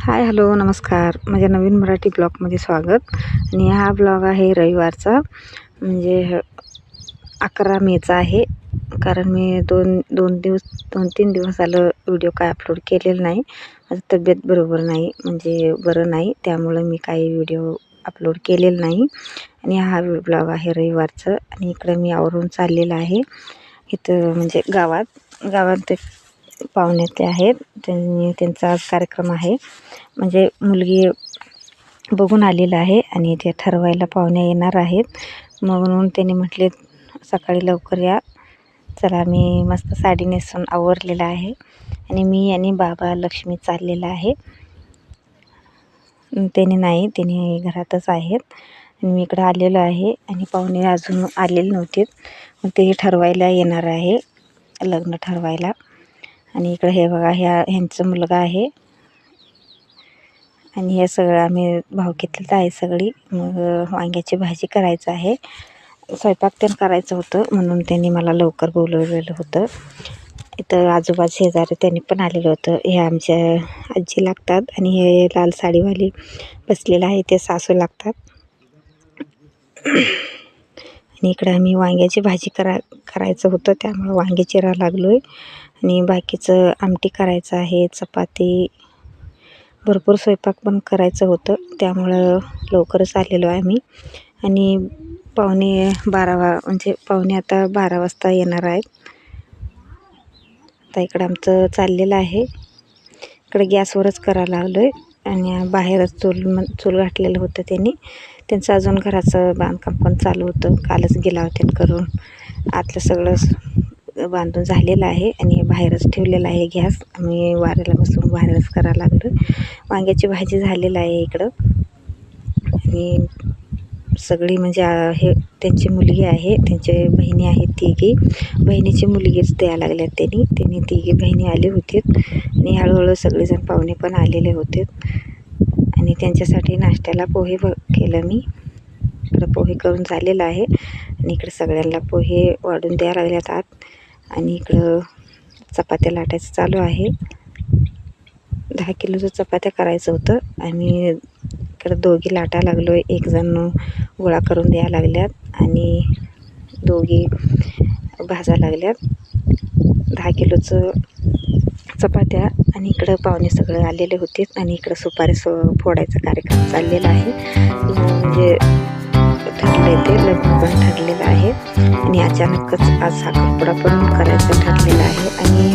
Hi hello नमस्कार. माझ्या नवीन मराठी ब्लॉगमध्ये स्वागत. आणि हा ब्लॉग आहे रविवारचा. म्हणजे अकरा मेचा आहे. कारण मी दोन दोन दिवस दोन तीन दिवस झालं व्हिडिओ काय अपलोड केलेलं नाही. माझं तब्येत बरोबर नाही म्हणजे बरं नाही. त्यामुळं मी काही व्हिडिओ अपलोड केलेलं नाही. आणि हा ब्लॉग आहे रविवारचं. आणि इकडं मी आवरून चाललेलं आहे. इथं म्हणजे गावात गावात ते पाहुणे ते आहेत. त्यांनी त्यांचा आज कार्यक्रम आहे. म्हणजे मुलगी बघून आलेला आहे आणि ते ठरवायला पाहुणे येणार आहेत. म्हणून त्यांनी म्हटले सकाळी लवकर या. चला मी मस्त साडी नेसून आवरलेलं आहे आणि मी आणि बाबा लक्ष्मी चाललेला आहे. त्याने नाही त्याने घरातच आहेत. आणि मी इकडं आलेलो आहे आणि पाहुणे अजून आलेले नव्हते. मग ते ठरवायला येणार आहे लग्न ठरवायला. आणि इकडं हे बघा ह्या ह्यांचं मुलगा आहे. आणि हे सगळं आम्ही भावकीतलं आहे सगळी. मग वांग्याची भाजी करायचं आहे. स्वयंपाक त्यांनी करायचं होतं म्हणून त्यांनी मला लवकर बोलवलेलं होतं. इथं आजोबा शेजारी त्यांनी पण आलेलं होतं. हे आमच्या आजी लागतात आणि हे लाल साडीवाली बसलेलं आहे ते सासू लागतात. आणि इकडे आम्ही वांग्याची भाजी करा करायचं होतं त्यामुळं वांगे चिरा लागलो आहे आणि बाकीचं आमटी करायचं आहे चपाती. भरपूर स्वयंपाक पण करायचं होतं त्यामुळं लवकरच आलेलो आहे आम्ही आणि पाहुणे बारा वा म्हणजे पाहुणे आता बारा वाजता येणार आहेत आता इकडं आमचं चाललेलं आहे. इकडे गॅसवरच करायला लागलो आहे आणि बाहेरच चूल म चूल घातलेलं होतं त्यांनी. त्यांचं अजून घराचं बांधकाम पण चालू होतं. कालच गेला होते करून. आतलं सगळं बांधून झालेलं आहे आणि बाहेरच ठेवलेलं आहे गॅस. आम्ही वाऱ्याला बसून बाहेरच करायला लागलो. वांग्याची भाजी झालेलं आहे इकडं. आणि सगळी म्हणजे हे त्यांची मुलगी आहे त्यांचे बहिणी आहेत तिघी. बहिणीची मुलगीच द्यायला लागल्यात त्यांनी. त्यांनी तिघी बहिणी आली होती आणि हळूहळू सगळेजण पाहुणे पण आलेले होते. आणि त्यांच्यासाठी नाश्त्याला पोहे ब केलं मी. इकडं पोहे करून झालेलं आहे. आणि इकडे सगळ्यांना पोहे वाढून द्यायला लागल्यात आत. आणि इकडं चपात्या लाटायचं चालू आहे. दहा किलोचं चपात्या करायचं होतं आणि इकडं दोघी लाटा लागलो आहे एक जण गोळा करून द्यायला लागल्यात आणि दोघी भाजा लागल्यात. दहा किलोचं चपात्या आणि इकडं पाहुणे सगळं आलेले होते आणि इकडं सुपारी सो फोडायचा कार्यक्रम चाललेला आहे. म्हणजे ठरले लग्न पण ठरलेलं आहे. आणि अचानकच आज साखरपुडा पण करायचं ठरलेला आहे. आणि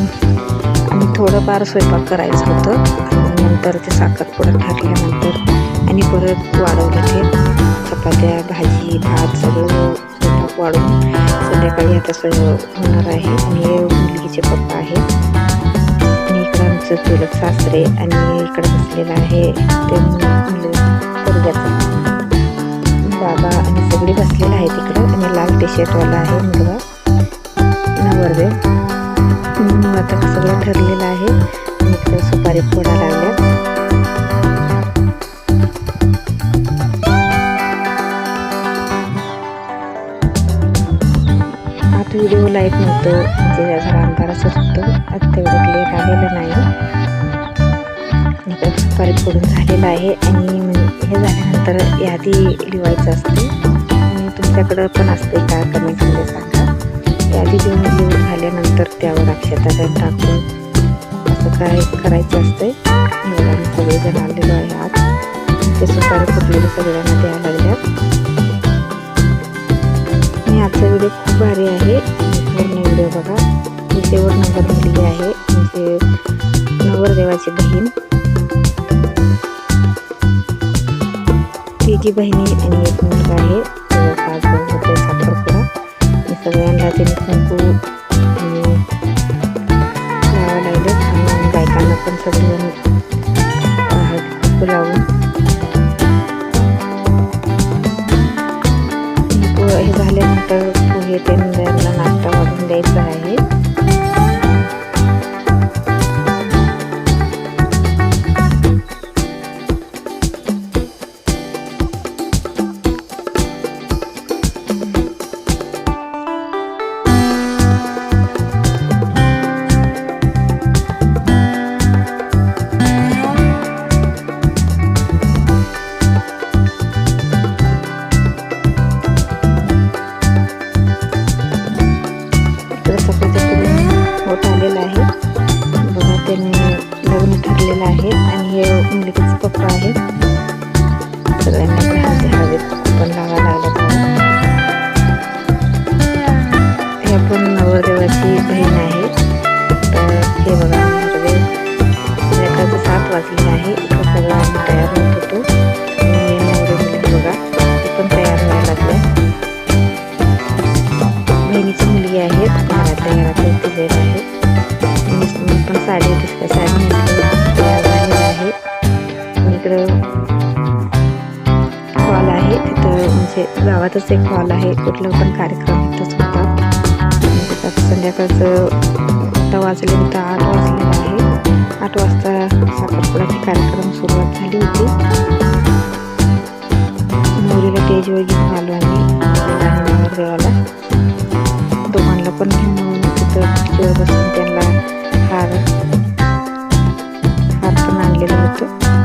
आम्ही थोडंफार स्वयंपाक करायचं होतं. आणि नंतर ते साखरपुडा ठरल्यानंतर आणि परत वाढवलं ते चपात्या भाजी भात सगळं स्वयंपाक वाढून संध्याकाळी आता सगळं होणार आहे. आणि हे मुलगीचे पप्पा आहेत. आणि इकडं आमचं चुलत सासरे आणि इकडं बसलेलं आहे. ते मुलं पोरग्याचा बाबा आणि सगळे बसलेलं आहे तिकडं आणि लाल टी शर्टवाला आहे मुलगा. नवरदेव. आता सगळं ठरलेलं आहे. इकडं सुपारी फोडा लागल्या आत व्हिडिओ लाइट नव्हतं. म्हणजे जरा अंधार होतो. आता तेवढं लेट आलेलं नाही. आणि सुपारी फोडून झालेलं आहे. आणि हे झालं झाल्यानंतर यादी लिवायचं असते. तुमच्याकडं पण असते का? कमेंटमध्ये सांगा. यादी लिहून लिहून झाल्यानंतर त्यावर अक्षता टाकून असं काय करायचं असतंय? एवढं आम्ही सगळेजण आलेलो आहे आज. ते सुपारी फुटलेले सगळ्यांना द्यायला लागल्यात. आणि आजचा व्हिडिओ खूप भारी आहे. पूर्ण व्हिडिओ बघा. मी विजेवर नंबर दिलेली आहे म्हणजे नवरदेवाची बहीण. तिघी बहिणी आणि एक मुलगा आहे. पाच होते साखरपुडा मी सगळ्यांना त्यांनी कुंकू लावा लागले आणि बायकांना पण सगळेजण नवरदेवाची बहीण आहे. तर हे बघा नवरदेव संध्याकाळचं सात वाजलेलं आहे. इथं सगळं आम्ही तयार होत होतो. आणि नवरे बघा ते पण तयार व्हायला लागलं. बहिणीची मुलगी आहे. घरातल्या घरातच दिलेलं आहे. मी पण साडी दिसते साडी तयार झालेली आहे. इकडं हॉल आहे. तिथं म्हणजे गावातच एक हॉल आहे. कुठला पण कार्यक्रम इथंच संध्याकाळचं आता वाजले होतं आठ वाजलेलं आहे. आठ वाजता साखरपुड्याचे कार्यक्रम सुरुवात झाली होती. मुलीला स्टेजवर घेऊन आलो आम्ही. आणि नवरदेवाला दोघांना पण घेऊन तिथं बसून त्यांना हार हार पण आणलेलं होतं.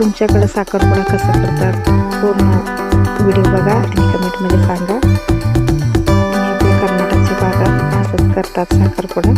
तुमच्याकडे साखरपुडा कसा करतात पूर्ण व्हिडिओ बघा आणि कमेंटमध्ये सांगा. आणि आपल्या कर्नाटकच्या भागात असंच करतात साखरपुडा.